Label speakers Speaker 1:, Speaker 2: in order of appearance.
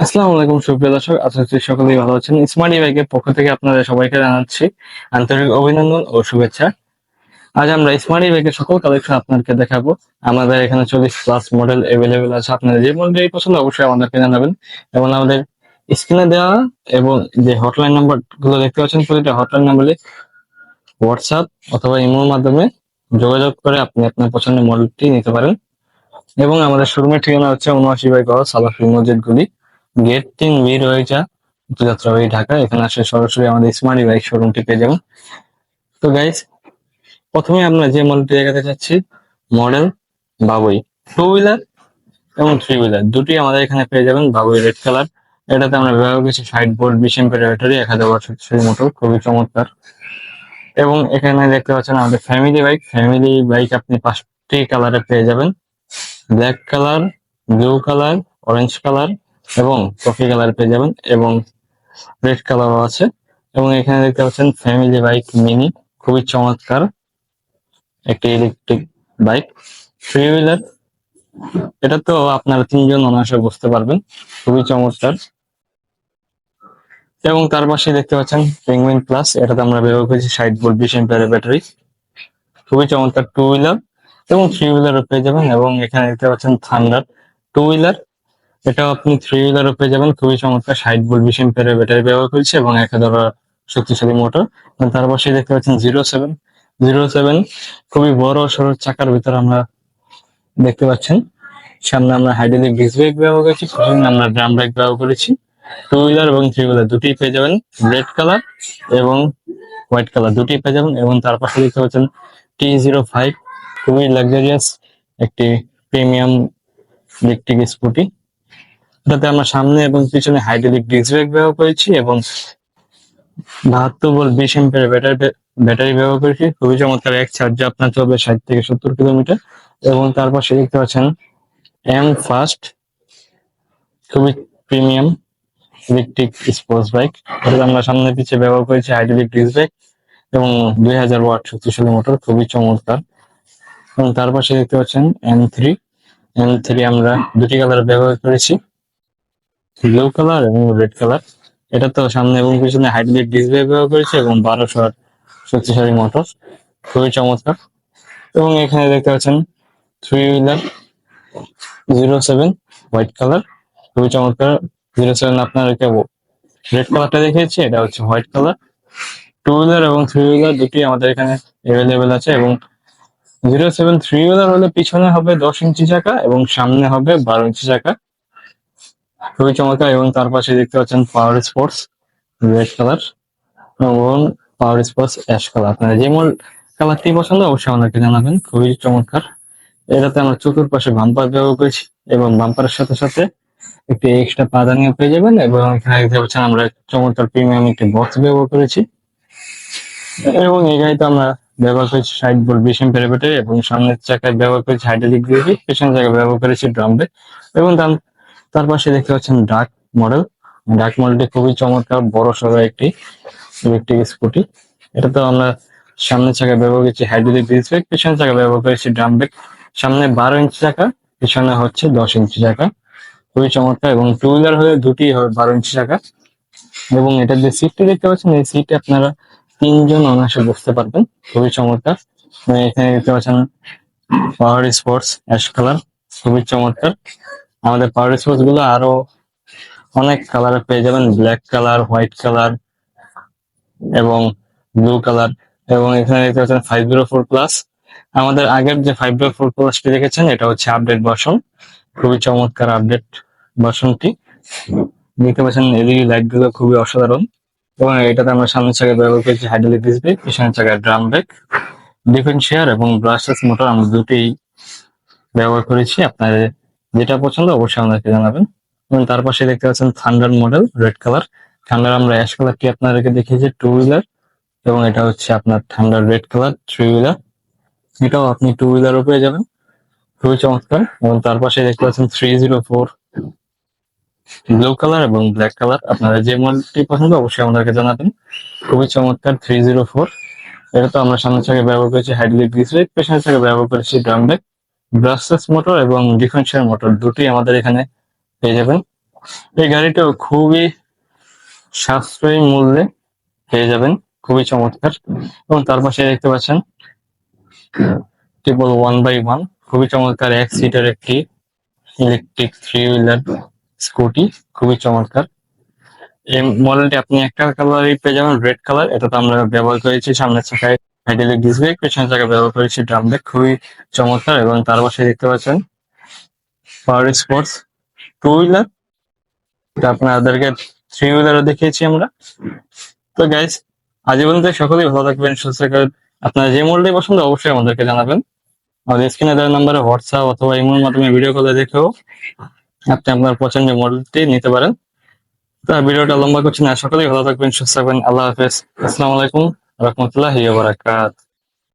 Speaker 1: আসসালামু আলাইকুম, সুপ্রিয় দর্শক। আশা করছি সকলেই ভালো আছেন। স্মার্ট বাইকের পক্ষ থেকে আপনাদের সবাইকে জানাচ্ছি আন্তরিক অভিনন্দন ও শুভেচ্ছা। আজ আমরা স্মার্ট বাইকের সকল কালেকশন আপনাদেরকে দেখাবো। আমাদের এখানে চল্লিশ প্লাস মডেল এভেলেবেল আছে। আপনাদের যে মডেলই পছন্দ, অবশ্যই আমাদেরকে জানাবেন। এবং আমাদের স্ক্রিনে দেওয়া এবং যে হটলাইন নাম্বারগুলো দেখতে পাচ্ছেন, প্রতিটা হটলাইন নাম্বারে হোয়াটসঅ্যাপ অথবা ইমোর মাধ্যমে যোগাযোগ করে আপনি আপনার পছন্দের মডেলটি নিতে পারেন। এবং আমাদের শোরুমের ঠিকানা হচ্ছে উনআশি বাই গজ সালাফি মসজিদ, গুলি। গেট তিন বি রয়েছে যাত্রাবাড়ি ঢাকা। এখানে আসলে সরাসরি আমাদের স্মার্ট বাইক শোরুমটি পেয়ে যাবেন। তো গাইস প্রথমে আমরা যে মডেলটি দেখাতে চাচ্ছি মডেল বাবুই। টু হুইলার এবং থ্রি হুইলার দুটি আমাদের এখানে পেয়ে যাবেন বাবুই রেড কালার এটাতে আমরা ব্যবহার করছি সাইড বোর্ড বিশ এম্পের ব্যাটারি এক হাজার শক্তিশালী মোটর খুবই চমৎকার। এবং এখানে দেখতে পাচ্ছেন আমাদের ফ্যামিলি বাইক ফ্যামিলি বাইক আপনি পাঁচটি কালারে পেয়ে যাবেন। Black colour blue colour orange colour এবং কফি কালার পেয়ে যাবেন এবং রেড কালারও আছে এবং এখানে দেখতে পাচ্ছেন ফ্যামিলি বাইক মিনি খুবই চমৎকার একটি ইলেকট্রিক বাইক থ্রি হুইলার এটা তো আপনারা তিনজন অনায়াসে বুঝতে পারবেন, খুবই চমৎকার। এবং তার পাশে দেখতে পাচ্ছেন পেঙ্গুইন প্লাস এটাতে আমরা ব্যবহার করেছি ষাট ভোল্ট বিশ এম্পিয়ারের ব্যাটারি খুবই চমৎকার টু হুইলার এবং থ্রি হুইলারও পেয়ে যাবেন এবং এখানে দেখতে পাচ্ছেন থান্ডার টু হুইলার এটাও আপনি থ্রি হুইলারও পেয়ে যাবেন। খুবই চমৎকার। ষাট ভোল্ট বিশ এম্পিয়ারের ব্যাটারি ব্যবহার করেছি এবং এক হাজার শক্তিশালী মোটর তার পাশে দেখতে পাচ্ছেন জিরো সেভেন জিরো সেভেন খুবই বড় সড়ো চাকার ভিতরে আমরা দেখতে পাচ্ছেন। সামনে আমরা হাইড্রোলিক ডিস্ক ব্রেক ব্যবহার করেছি আমরা ড্রাম ব্রেক ব্যবহার করেছি। টু হুইলার এবং থ্রি হুইলার দুটি পেয়ে যাবেন। রেড কালার এবং হোয়াইট কালার দুটি পেয়ে যাবেন। এবং তার পাশে দেখতে পাচ্ছেন টি জিরো ফাইভ খুবই লাক্সারিয়াস একটি প্রিমিয়াম ইলেকট্রিক স্কুটি এটাতে আমরা সামনে এবং পিছনে হাইড্রোলিক ডিস্ক ব্রেক ব্যবহার করেছি এবং বাহাত্তর ভোল্ট বিশ এম্পের ব্যাটারি ব্যাটারি ব্যবহার করেছি। খুবই চমৎকার এক চার্জে আপনার চলবে ষাট থেকে সত্তর কিলোমিটার এবং তার পাশে দেখতে পাচ্ছেন এম ফাস্ট খুবই প্রিমিয়াম ইলেকট্রিক স্পোর্টস বাইক এটা আমরা সামনে পিছিয়ে ব্যবহার করেছি হাইড্রোলিক ডিস্ক ব্রেক এবং দুই হাজার ওয়াট শক্তিশালী মোটর খুবই চমৎকার। এবং তার পাশে দেখতে পাচ্ছেন এম থ্রি এম থ্রি আমরা দুটি কালার ব্যবহার করেছি। ব্লু কালার এবং রেড কালার এটা তো সামনে এবং পিছনে হাইড্রোলিক ডিসপ্লে ব্যবহার করেছে এবং বারোশো শক্তিশালী মোটর খুবই চমৎকার। এবং এখানে দেখতে পাচ্ছেন three wheeler zero seven white colour খুবই চমৎকার। জিরো সেভেন আপনার রেড কালারটা দেখিয়েছি, এটা হচ্ছে হোয়াইট কালার টু হুইলার এবং থ্রি হুইলার দুটি আমাদের এখানে অ্যাভেলেবেল আছে এবং জিরো সেভেন থ্রি হুইলার হলে পিছনে হবে দশ ইঞ্চি চাকা এবং সামনে হবে বারো ইঞ্চি চাকা। খুবই চমৎকার এবং তার পাশে দেখতে পাচ্ছেন পাওয়ার স্পোর্টস রেড কালার এবং পাওয়ার স্পোর্টস অ্যাশ কালার আপনার যে মল কালারটি পছন্দ, অবশ্যই আমাদেরকে জানাবেন। খুবই চমৎকার। এটাতে আমরা চতুর্পাশে বাম্পার ব্যবহার করেছি এবং বাম্পারের সাথে সাথে একটি এক্সট্রা পাদানিও পেয়ে যাবেন এবং এখানে দেখতে পাচ্ছেন আমরা চমৎকার প্রিমিয়াম একটি বক্স ব্যবহার করেছি। এবং এই গাড়িতে আমরা ব্যবহার করেছি ষাট ভোল্ট বিশ ব্যাটারি এবং সামনের চাকায় ব্যবহার করেছি হাইড্রোলিক ব্রেক পেছনের চাকায় ব্যবহার করেছি ড্রাম ব্রেক এবং তার- পাশে দেখতে পাচ্ছেন ডাক মডেল। ডাক মডেলটি খুবই চমৎকার, বড় সড়ো একটি ইলেকট্রিক স্কুটি। এটা তো আমরা সামনের চাকায় ব্যবহার করেছি হাইড্রোলিক ডিস্ক ব্রেক, পেছনের চাকায় ব্যবহার করেছি ড্রাম ব্রেক। সামনে বারো ইঞ্চি চাকা, পিছনে হচ্ছে দশ ইঞ্চি চাকা। খুবই চমৎকার এবং টু হুইলার হলে দুটি হবে বারো ইঞ্চি চাকা। এবং এটার যে সিটটি দেখতে পাচ্ছেন, এই সিটে আপনারা তিনজন অনায়াসে বসতে পারবেন। খুবই চমৎকার। এখানে দেখতে পাচ্ছেন পাওয়ার স্পোর্টস অ্যাশ কালার, খুবই চমৎকার। আমাদের পাওয়ার স্পোর্টসগুলো আরও অনেক কালারে পেয়ে যাবেন ব্ল্যাক কালার হোয়াইট কালার এবং ব্লু কালার এবং এখানে দেখতে পাচ্ছেন ফাইভ জিরো ফোর প্লাস আমাদের আগের যে ফাইভ জিরো ফোর প্লাসটি দেখেছেন, এটা হচ্ছে আপডেট ভার্সন খুবই চমৎকার আপডেট ভার্সনটি দেখতে পাচ্ছেন এলইডি লাইটগুলো খুবই অসাধারণ। এবং এটাতে আমরা সামনের চাকায় ব্যবহার করেছি হাইড্রোলিক ডিস্ক ব্রেক পিছনের চাকায় ড্রাম ব্রেক ডিফেন্সিয়ার এবং ব্রাশলেস মোটর আমরা দুটোই ব্যবহার করেছি। আপনাদের যেটা পছন্দ অবশ্যই আমাদেরকে জানাবেন। এবং তার পাশে দেখতে পাচ্ছেন thunder model red colour thunder আমরা অ্যাশ কালারটি আপনাদেরকে দেখিয়েছি? টু হুইলার এবং এটা হচ্ছে আপনার ঠান্ডার রেড কালার থ্রি হুইলার এটাও আপনি টু হুইলারও পেয়ে যাবেন। খুবই চমৎকার। এবং তার পাশে দেখতে পাচ্ছেন three zero four blue colour এবং ব্ল্যাক কালার আপনারা যে মডেলটি পছন্দ অবশ্যই আমাদেরকে জানাবেন। খুবই চমৎকার থ্রি জিরো ফোর এটা তো আমরা সামনের চাকে ব্যবহার করেছি হাইড্রোলিক ডিস্ক ব্রেক পেছনের চাকে ব্যবহার করেছি ড্রাম ব্রেক ব্রাসলেস মোটর এবং ডিফেন্সিয়াল মোটর দুটি আমাদের এখানে পেয়ে যাবেন। এই গাড়িটাও খুবই সাশ্রয়ী মূল্যে পেয়ে যাবেন, খুবই চমৎকার। এবং তার পাশে দেখতে পাচ্ছেন ট্রিপল ওয়ান বাই ওয়ান খুবই চমৎকার এক সিটের একটি ইলেকট্রিক থ্রি হুইলার স্কুটি খুবই চমৎকার। এই মডেলটি আপনি একটা কালারই পেয়ে যাবেন রেড কালার এটা তো আমরা ব্যবহার করেছি সামনের চাকায়। হাইড্রোলিক ব্রেক পেছনের চাকায় ব্যবহার করেছি ড্রাম ব্রেক খুবই চমৎকার এবং তার পাশে দেখতে পাচ্ছেন পাওয়ার স্পোর্টস টু হুইলার আপনাদেরকে থ্রি হুইলারও দেখিয়েছি আমরা। তো গাইস আজ পর্যন্ত সকলেই ভালো থাকবেন, সুস্থ থাকবেন। আপনার যে মডেলটি পছন্দ অবশ্যই আমাদেরকে জানাবেন। আমাদের স্ক্রিনে দেওয়া নাম্বারে হোয়াটসঅ্যাপ অথবা ইমোর মাধ্যমে ভিডিও কলে দেখেও আপনি আপনার পছন্দের মডেলটি নিতে পারেন। তো ভিডিওটা লম্বা করছি না, সকলেই ভালো থাকবেন, সুস্থ থাকবেন, আল্লাহ হাফেজ। আসসালামু আলাইকুম। রহমতুল্লাহ বারাকাত